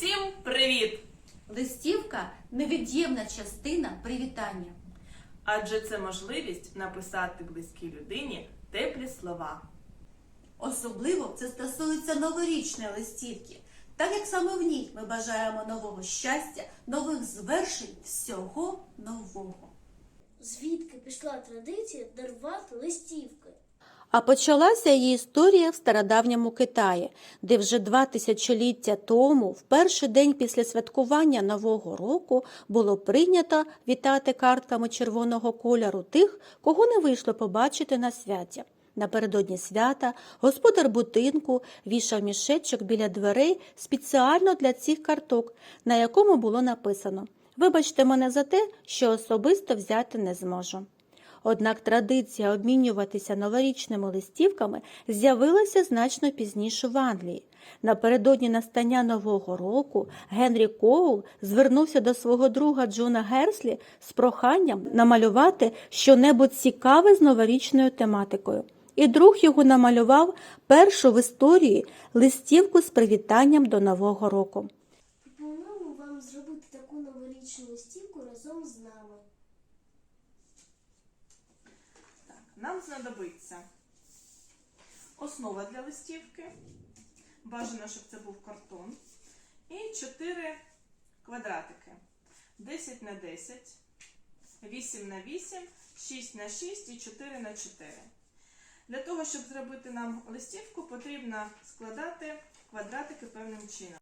Всім привіт! Листівка невід'ємна частина привітання. Адже це можливість написати близькій людині теплі слова. Особливо це стосується новорічної листівки, так як саме в ній ми бажаємо нового щастя, нових звершень, всього нового. Звідки пішла традиція дарувати листівки? А почалася її історія в стародавньому Китаї, де вже два тисячоліття тому, в перший день після святкування Нового року, було прийнято вітати картками червоного кольору тих, кого не вийшло побачити на святі. Напередодні свята господар будинку вішав мішечок біля дверей спеціально для цих карток, на якому було написано Вибачте мене за те, що особисто взяти не зможу. Однак традиція обмінюватися новорічними листівками з'явилася значно пізніше в Англії. Напередодні настання Нового року Генрі Коул звернувся до свого друга Джона Герслі з проханням намалювати щонебудь цікаве з новорічною тематикою. І друг його намалював першу в історії листівку з привітанням до Нового року. Пропонуємо вам зробити таку новорічну листівку разом з нами. Так, нам знадобиться основа для листівки. Бажано, щоб це був картон. І 4 квадратики. 10 на 10, 8 на 8, 6 на 6 і 4 на 4. Для того, щоб зробити нам листівку, потрібно складати квадратики певним чином.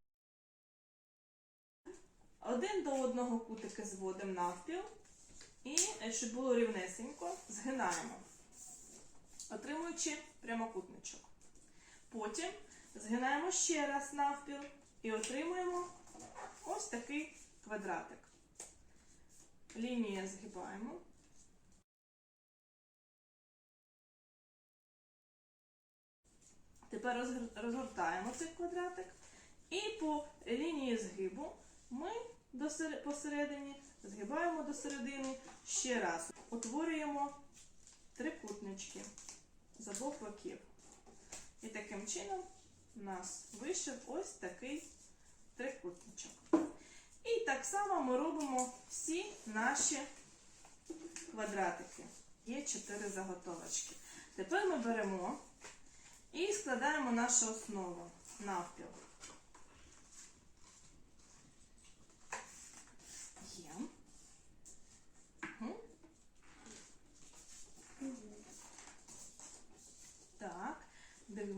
Один до одного кутики зводимо навпіл і, е, щоб було рівнесенько, згинаємо, отримуючи прямокутничок. Потім згинаємо ще раз навпіл і отримуємо ось такий квадратик. Лінії згибаємо. Тепер розгортаємо цей квадратик. І по лінії згибу ми посередині згибаємо до середини ще раз. Утворюємо трикутнички з обох боків. І таким чином у нас вийшов ось такий трикутничок. І так само ми робимо всі наші квадратики. Є чотири заготовочки. Тепер ми беремо і складаємо нашу основу навпіл. Є. Мгм. Так,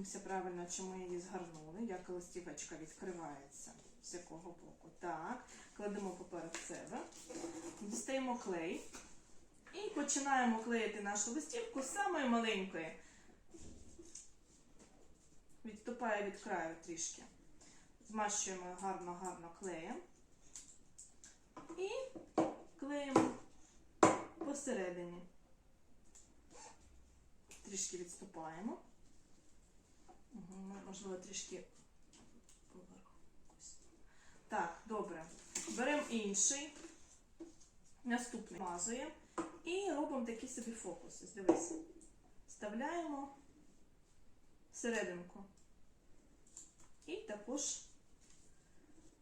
дивимося правильно, чи ми її згорнули, як листівочка відкривається, з якого боку. Так, кладемо поперед себе, дістаємо клей і починаємо клеїти нашу листівку з самої маленької. Відступає від краю трішки. Змащуємо гарно-гарно клеєм і клеїмо посередині. Трішки відступаємо. Угу, можливо, трішки поверху. Так, добре. Беремо інший, наступний мазуємо і робимо такі собі фокуси. Дивись. Вставляємо серединку. І також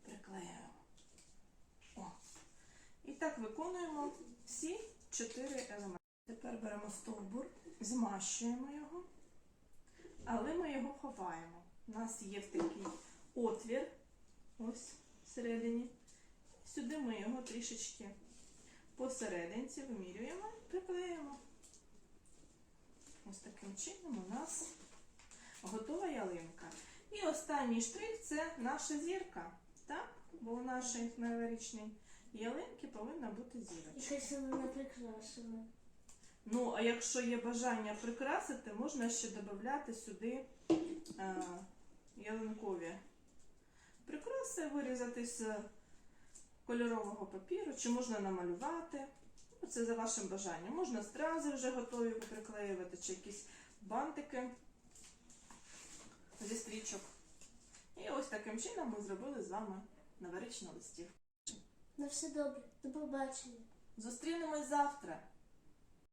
приклеюємо. О. І так виконуємо всі чотири елементи. Тепер беремо стовбур, змащуємо його, але ми його ховаємо. У нас є такий отвір, ось всередині. Сюди ми його трішечки посерединці вимірюємо і приклеїмо. Ось таким чином у нас готова ялинка. І останній штрих це наша зірка. Так? Бо у нашій новорічній ялинки повинна бути зірочка. Якась вона не прикрашена. Ну, а якщо є бажання прикрасити, можна ще додати сюди е, ялинкові прикраси, вирізати з кольорового папіру, чи можна намалювати. Ну, Це за вашим бажанням. Можна стрази вже готові приклеювати, чи якісь бантики зі стрічок. І ось таким чином ми зробили з вами новорічну листівку. На все добре. До побачення. Зустрінемось завтра.